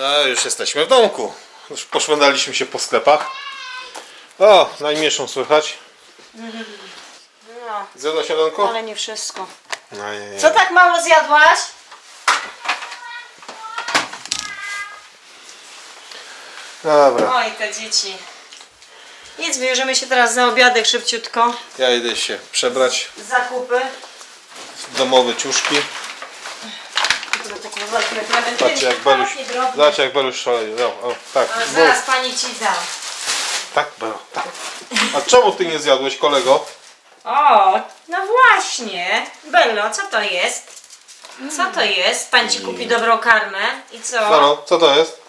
No, już jesteśmy w domku. Już poszwendaliśmy się po sklepach. O, najmniejszą słychać. No, Zjadła ale nie wszystko. No, nie, nie. Co tak mało zjadłaś? Dobra, Oj, te dzieci. Nic, bierzemy się teraz za obiadek szybciutko. ja idę się przebrać Zakupy. w domowe ciuszki. Patrzcie jak Beluś, zobaczcie jak Beluś szaleje. O, o, tak, bo, zaraz pani ci da. tak, Belu, tak. A czemu ty nie zjadłeś, kolego? O, no właśnie. Bello, co to jest? Co to jest? Pan ci kupi dobrą karmę i co? Belo, co to jest?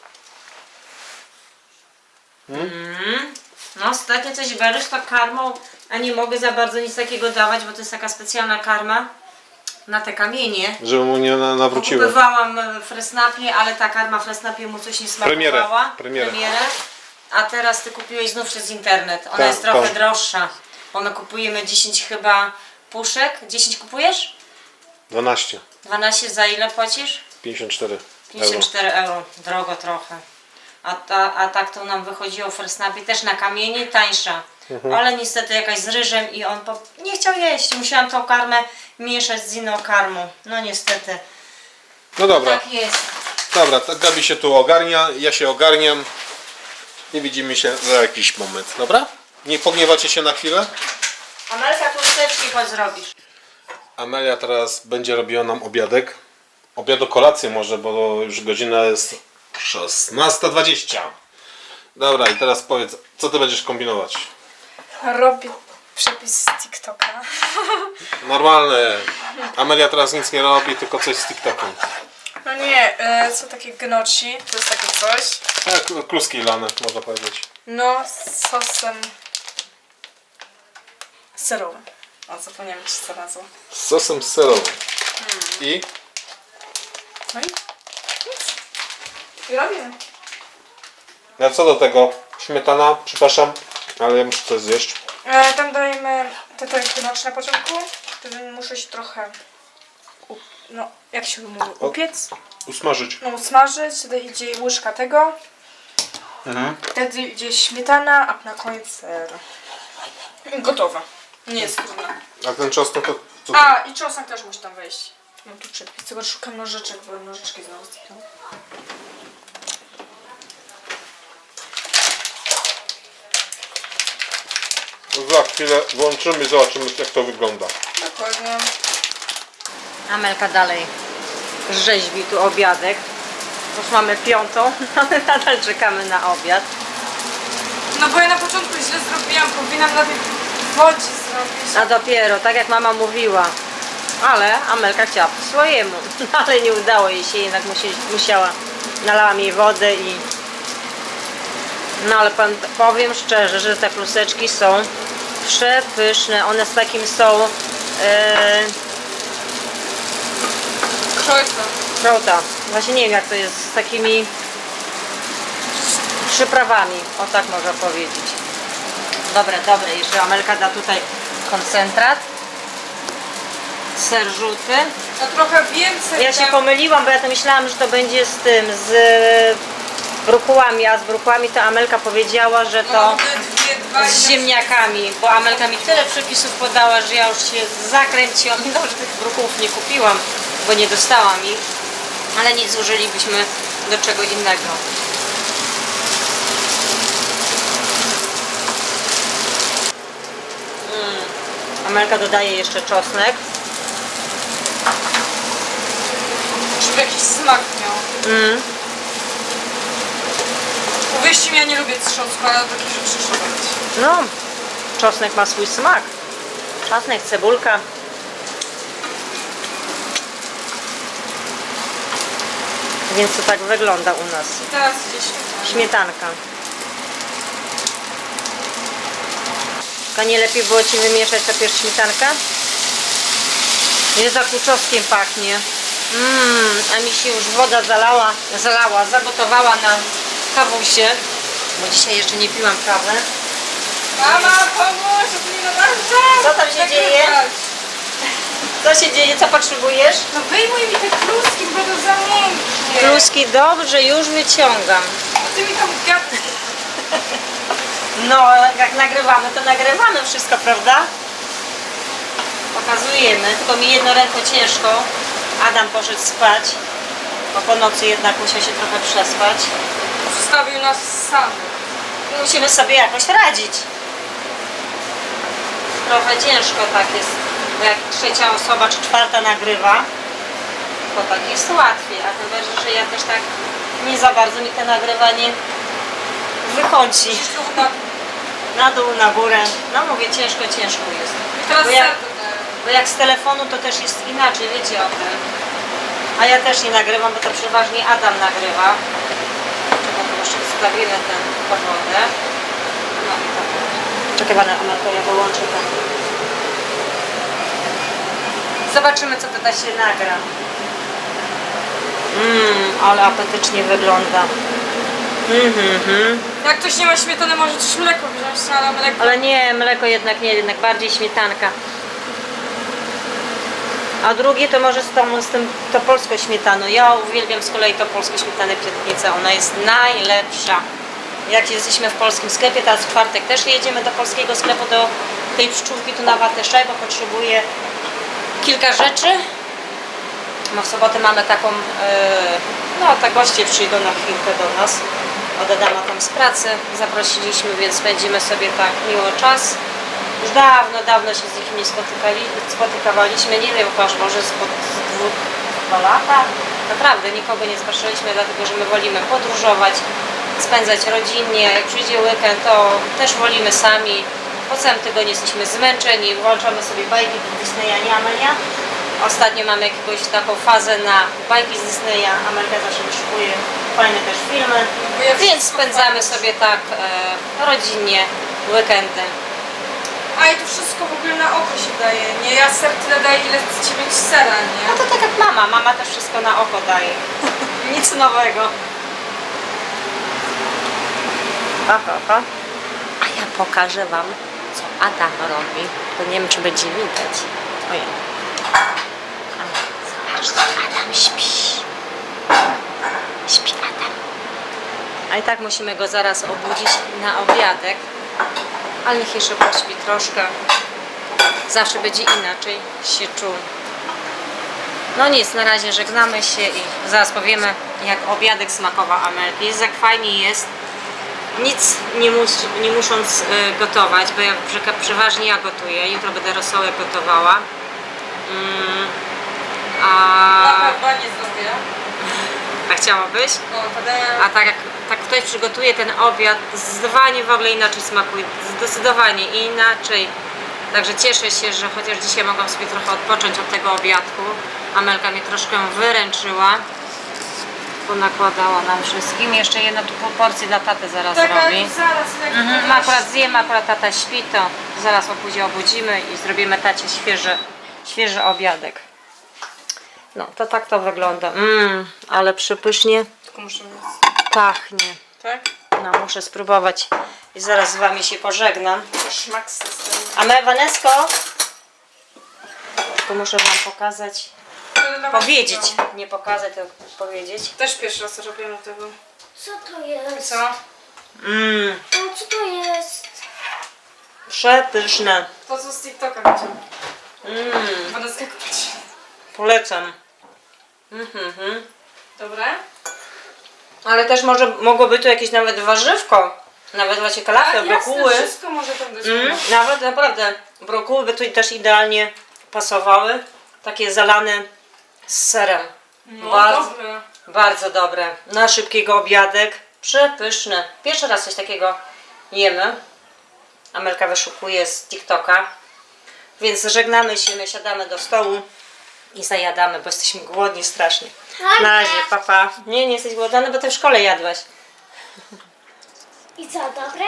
No ostatnio coś Beluś to karmą, a nie mogę za bardzo nic takiego dawać, bo to jest taka specjalna karma na te kamienie. Żeby mu nie na, nawróciły. Kupowałam e, fresnapie, ale ta karma fresnapie mu coś nie smakowała. Premierę, premierę. A teraz ty kupiłeś znów przez internet. Ona Tak, jest trochę tak. droższa. Bo my kupujemy 10 chyba puszek. 10 kupujesz? 12, 12 za ile płacisz? 54 euro. 54 euro. Drogo trochę. A, ta, a tak to nam wychodziło w fresnapie też na kamienie tańsza. Mhm. Ale niestety jakaś z ryżem i on po... nie chciał jeść. Musiałam tą karmę mieszać z inną karmą. No niestety. No dobra, Tak jest. dobra, to Gabi się tu ogarnia, ja się ogarniam i widzimy się za jakiś moment, dobra? Nie pogniewacie się na chwilę? Amelka tu chusteczki chodź zrobisz. Amelia teraz będzie robiła nam obiadek. Obiad o kolację może, bo już godzina jest 16.20. Dobra, i teraz powiedz, co ty będziesz kombinować? Robię przepis z TikToka. Normalne. Amelia teraz nic nie robi, tylko coś z TikTokiem. No nie, e, są takie gnocchi, to jest takie coś. Tak, kluski lane, można powiedzieć. No, z sosem serowym. O, zapomniałem ci co nazwa. Z sosem serowym. I? No i nic. I robimy. A co do tego? Śmietana, przepraszam, ale ja muszę coś zjeść. E, tam dajemy te te gnocchi na początku. Wtedy muszę się trochę, u, no, jak się mówi, upiec. Usmażyć. No, usmażyć. Wtedy idzie łyżka tego. Mhm. Wtedy idzie śmietana, a na koniec ser. Gotowe. Nie jest trudne. A ten czosnek to co? A, i czosnek też musi tam wejść. Mam tu przepis, tylko szukam nożyczek, bo nożyczki znowu zniknęły. Za chwilę włączymy i zobaczymy jak to wygląda. Dokładnie. Amelka dalej rzeźbi tu obiadek. Już mamy piątą, ale nadal czekamy na obiad. No bo ja na początku źle zrobiłam, powinnam na tej wodzie zrobić. A dopiero, tak jak mama mówiła. Ale Amelka chciała po swojemu. Ale nie udało jej się, jednak musi, musiała. Nalałam jej wodę i... No ale pan, powiem szczerze, że te kluseczki są przepyszne. One z takim są... E, Krojca. Prawda. Właśnie nie wiem jak to jest z takimi przyprawami. O tak można powiedzieć. Dobre, dobre. Jeszcze Amelka da tutaj koncentrat. Ser żółty. No trochę więcej. Ja się pomyliłam, bo ja to myślałam, że to będzie z tym, z brukułami, a z brukułami to Amelka powiedziała, że to No, z ziemniakami, bo Amelka mi tyle przepisów podała, że ja już się zakręciłam. No, że tych brukułów nie kupiłam, bo nie dostałam ich, ale nie zużylibyśmy do czego innego. Mm. Amelka dodaje jeszcze czosnek. Żeby jakiś smak miał. Mm. Mi, ja nie lubię trząsku, ale takich rzeczy trzeba. No, czosnek ma swój smak. Czosnek, cebulka. Więc to tak wygląda u nas. I teraz gdzieś. Śmietanka. Tylko nie lepiej było Ci wymieszać najpierw śmietankę? Jest za kuczowskiem pachnie. Mmm, a mi się już woda zalała, zalała, zagotowała na kawusie, bo dzisiaj jeszcze nie piłam kawy. Mama, pomóż, to nie nadążę! Co tam się dzieje? Co się dzieje? Co potrzebujesz? No wyjmuj mi te kluski, bo to za miękkie. Kluski, dobrze, już wyciągam. Ty mi tam gad... No, jak nagrywamy, to nagrywamy wszystko, prawda? Pokazujemy, tylko mi jedno ręko ciężko. Adam poszedł spać, bo po nocy jednak musiał się trochę przespać. Zostawił nas sam. Musimy sobie jakoś radzić. Trochę ciężko tak jest, bo jak trzecia osoba czy czwarta nagrywa, to tak jest łatwiej. A tym bardziej, że ja też tak nie za bardzo mi to nagrywanie wychodzi. Na dół, na górę. No mówię, ciężko, ciężko jest. Teraz Bo jak, bo jak z telefonu to też jest inaczej, wiecie o tym. A ja też nie nagrywam, bo to przeważnie Adam nagrywa. Jeszcze wstawimy tę powodę. No i tak. Czekaj, pana Amelko, ja wyłączę ten. Zobaczymy, co tutaj się nagra. Mmm, ale apetycznie wygląda. Mhm, mhm. Jak ktoś nie ma śmietany, może też mleko wziąć, no, ale mleko... Ale nie, mleko jednak nie, jednak bardziej śmietanka. A drugie to może z tą, z tym to polską śmietaną. Ja uwielbiam z kolei to polską śmietanę pietnicę. Ona jest najlepsza. Jak jesteśmy w polskim sklepie, teraz w czwartek też jedziemy do polskiego sklepu, do tej pszczółki tu na Watyszaj, bo potrzebuję kilka rzeczy. No w sobotę mamy taką, yy, no tak goście przyjdą na chwilkę do nas. Od Adama tam z pracy zaprosiliśmy, więc spędzimy sobie tak miło czas. Już dawno, dawno się z nich nie spotykali, spotykawaliśmy, nie wiem, aż może spod dwóch, dwa lata. Naprawdę nikogo nie zobaczyliśmy, dlatego że my wolimy podróżować, spędzać rodzinnie. Jak przyjdzie weekend, to też wolimy sami. Po całym tygodniu jesteśmy zmęczeni, włączamy sobie bajki z Disneya, nie Amelia? Ostatnio mamy jakąś taką fazę na bajki z Disneya. Amelka zawsze wyszukuje fajne też filmy. Ja Więc spędzamy sobie tak e, rodzinnie weekendy. A i tu wszystko w ogóle na oko się daje, nie? Ja ser tyle daję, ile chcecie mieć sera, nie? No to tak jak mama. Mama też wszystko na oko daje. Nic nowego. Aha, aha. A ja pokażę Wam, co Adam robi. To nie wiem, czy będzie widać. Ojej. Zobaczcie, Adam śpi. Śpi Adam. A i tak musimy go zaraz obudzić na obiadek. Ale niech jeszcze pośpi troszkę. Zawsze będzie inaczej się czuł. No nic, na razie żegnamy się i zaraz powiemy jak obiadek smakował Amelki. Jest jak fajnie jest. Nic nie, mus, nie musząc y, gotować, bo ja prze- przeważnie ja gotuję. Jutro będę rosołek gotowała. Mm, a, pewno nie zrobię. a chciałabyś? No. A tak ktoś przygotuje ten obiad, zdecydowanie w ogóle inaczej smakuje. Zdecydowanie inaczej. Także cieszę się, że chociaż dzisiaj mogłam sobie trochę odpocząć od tego obiadku. Amelka mnie troszkę wyręczyła. Ponakładała nam wszystkim. Jeszcze jedno tu pół porcji dla taty zaraz Tak, ale robi. zaraz, jak Mhm, no akurat zjemy, akurat tata śpi, to zaraz o później obudzimy i zrobimy tacie świeży, świeży obiadek. No, to tak to wygląda. Mmm, ale przypysznie Tylko muszę. Pachnie. Tak? No, muszę spróbować i zaraz z Wami się pożegnam. Szmak. A my, Wanesko, tylko muszę Wam pokazać, powiedzieć, nie pokazać, tylko powiedzieć. Też pierwszy raz robię na tego. Co to jest? Co? Mmm, O, co to jest? przepyszne. To co z TikToka widziałam. Mmm, skakować. polecam. Mhm, mhm. Dobre? Ale też może mogłoby tu jakieś nawet warzywko. Nawet właśnie kalafia, Tak, brokuły. wszystko może tam być. Mm, nawet naprawdę brokuły by tu też idealnie pasowały. Takie zalane z serem. No, bardzo, dobre. bardzo dobre. Na szybkiego obiadek. Przepyszne. Pierwszy raz coś takiego jemy. Amelka wyszukuje z TikToka. Więc żegnamy się, my siadamy do stołu i zajadamy, bo jesteśmy głodni strasznie. Na razie, papa. Nie, nie jesteś głodny, bo ty w szkole jadłaś. I co, dobre?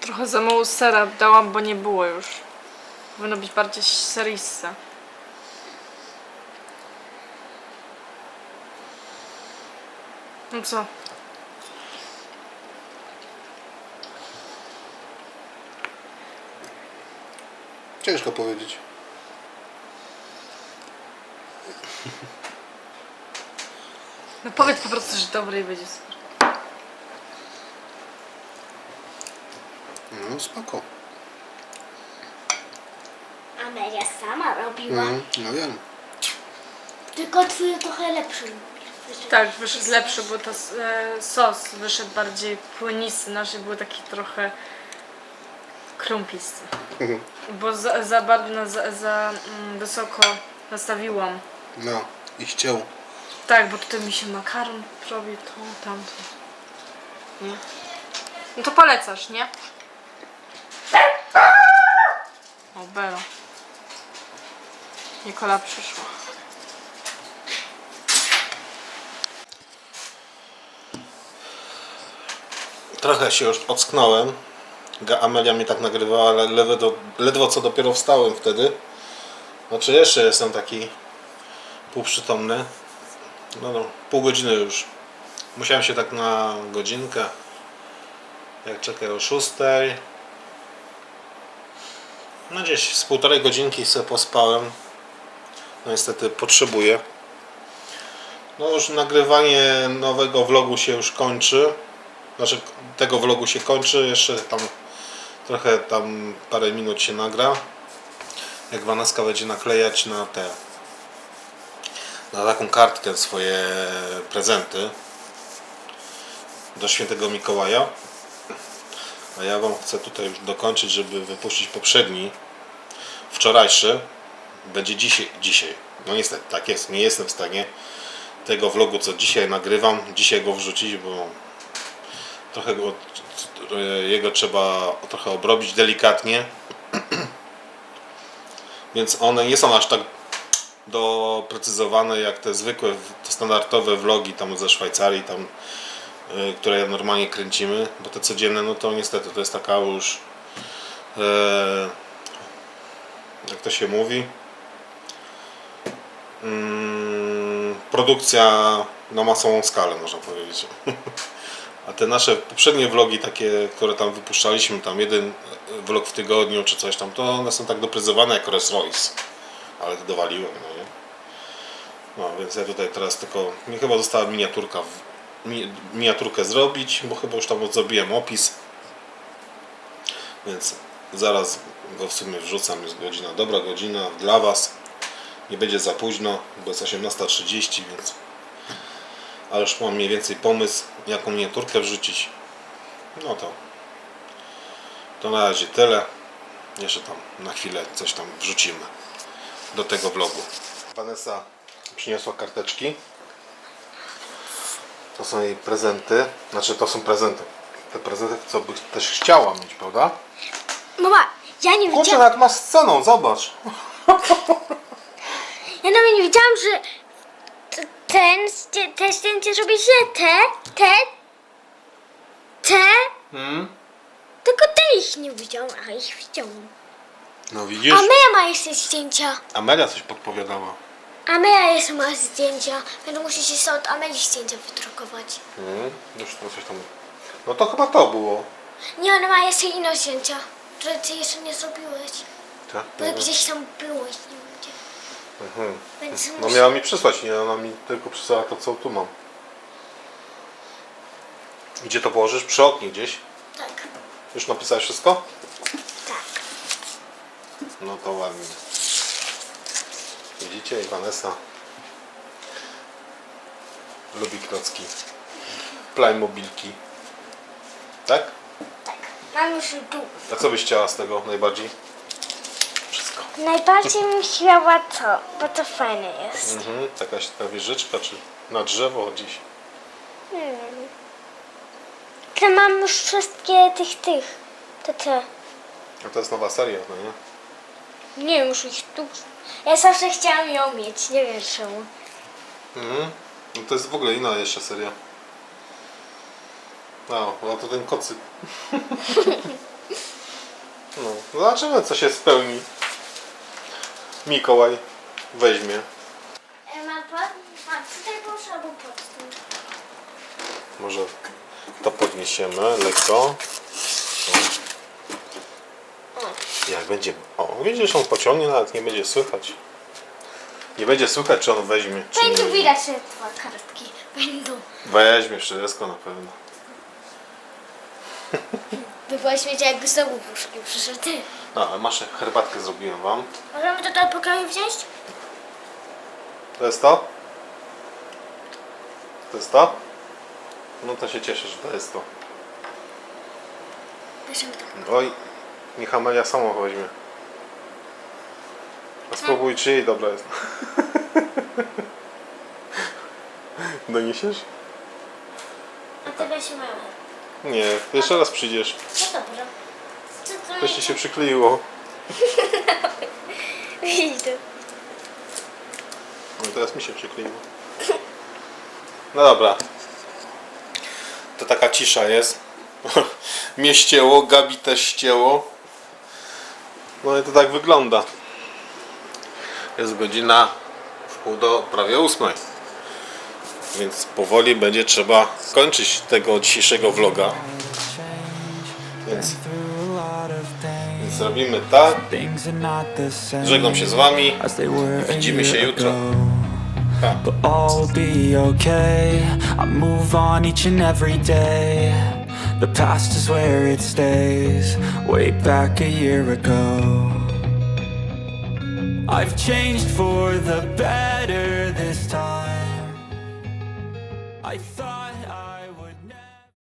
Trochę za mało sera dałam, bo nie było już. Powinno być bardziej seriste. No co? Ciężko powiedzieć. No powiedz po prostu, że dobry i będzie super. No spoko. Amelia sama robiła. Mhm, no wiem. Tylko twój trochę lepszy. Tak, wyszedł lepszy, bo to s- e, sos wyszedł bardziej płynisty, nasz był taki trochę krąpisty. Mhm. Bo za, za bardzo na, za, za mm, wysoko nastawiłam. No, i chciał. Tak, bo tutaj mi się makaron robi, to, tamto. Nie? No to polecasz, nie? O, Belo. Nikola przyszła. Trochę się już ocknąłem. Amelia mnie tak nagrywała, ale ledwo, ledwo co dopiero wstałem wtedy. Znaczy jeszcze jestem taki półprzytomny. No, no pół godziny już. Musiałem się tak na godzinkę. Jak czekaj o szóstej. No gdzieś z półtorej godzinki sobie pospałem. No niestety potrzebuję. No już nagrywanie nowego vlogu się już kończy. Znaczy tego vlogu się kończy, jeszcze tam trochę tam parę minut się nagra. Jak Waneska będzie naklejać na te na taką kartkę swoje prezenty do świętego Mikołaja. A ja Wam chcę tutaj już dokończyć, żeby wypuścić poprzedni, wczorajszy. Będzie dzisiaj, dzisiaj. No niestety, tak jest, nie jestem w stanie tego vlogu, co dzisiaj nagrywam, dzisiaj go wrzucić, bo trochę go, jego trzeba trochę obrobić delikatnie. Więc one nie są aż tak doprecyzowane jak te zwykłe, te standardowe vlogi tam ze Szwajcarii, tam, y, które normalnie kręcimy, bo te codzienne, no to niestety to jest taka już e, jak to się mówi mm, produkcja na masową skalę można powiedzieć. A te nasze poprzednie vlogi, takie, które tam wypuszczaliśmy, tam jeden vlog w tygodniu czy coś tam, to one są tak doprecyzowane jak Rolls Royce. Ale dowaliłem, no? No, więc ja tutaj teraz tylko, mi chyba została miniaturka, mi, miniaturkę zrobić, bo chyba już tam zrobiłem opis. Więc zaraz go w sumie wrzucam, jest godzina, dobra godzina dla Was. Nie będzie za późno, bo jest 18.30, więc ale już mam mniej więcej pomysł, jaką miniaturkę wrzucić. No to to na razie tyle. Jeszcze tam na chwilę coś tam wrzucimy do tego vlogu. Vanessa przyniosła karteczki. To są jej prezenty. Znaczy to są prezenty. Te prezenty, co by też chciała mieć, prawda? Mama, ja nie Kurczę, wiedziałam, nawet ma sceną, zobacz. ja nawet nie wiedziałam, że t- ten, zdję- te zdjęcie zrobi te, te, te, Hmm? tylko te ich nie widziałam, a ich widziałam. No widzisz? A ma jeszcze zdjęcia. Amelia coś podpowiadała. A Meja jeszcze ma zdjęcia. Będę musieć się od Ameli zdjęcia wydrukować. Hmm? Już to coś tam... No to chyba to było. Nie, ona ma jeszcze inne zdjęcia, które ty jeszcze nie zrobiłeś. Tak? Bo gdzieś tam byłeś, nie wiem gdzie. Mhm. Więc No muszę... miała mi przysłać, nie? Ona mi tylko przysłała to, co tu mam. Gdzie to położysz? Przy oknie gdzieś? Tak, Już napisałeś wszystko? tak. No to ładnie. Widzicie, i Vanessa lubi klocki. Playmobilki. Tak? Tak. Mam już tu. A co byś chciała z tego najbardziej? Wszystko. Najbardziej bym chciała to, bo to fajne jest. Mhm. Jakaś taka wieżyczka, czy na drzewo gdzieś. Hmm. To mam już wszystkie tych, tych. To te. A to jest nowa seria, no nie? Nie już ich tu. Ja zawsze chciałam ją mieć, nie wiem czemu. Mhm. No to jest w ogóle inna jeszcze seria. No, no to ten kocyk. No, zobaczymy co się spełni. Mikołaj weźmie. Mam, pod, mam tutaj połóż albo pod tym. Może to podniesiemy lekko. O. Jak będzie... O, widzisz, on pociągnie, nawet nie będzie słychać. Nie będzie słychać, czy on weźmie, czy Będzie nie. widać te dwa kartki. Będą. Weźmie wszystko na pewno. By było śmiecie, jakby znowu puszki przyszedł. No, ale masz herbatkę zrobiłem wam. Możemy to do pokoju wziąć? To jest to? To jest to? No to się cieszę, że to jest to. Bierzemy to. Oj, niech Amelia sama weźmie. A spróbuj, czy jej dobra jest. Doniesiesz? A ty weź moją. Nie, jeszcze raz przyjdziesz. No dobrze. Co to ci się przykleiło. To. No teraz mi się przykleiło. No dobra. To taka cisza jest. Mnie ścięło, Gabi też ścięło. No i to tak wygląda. Jest godzina w pół do prawie ósmej. Więc powoli będzie trzeba kończyć tego dzisiejszego vloga. Więc, więc zrobimy tak. Żegnam się z wami. Widzimy się jutro. ago. The past is where it stays, way back a year ago. I've changed for the better this time.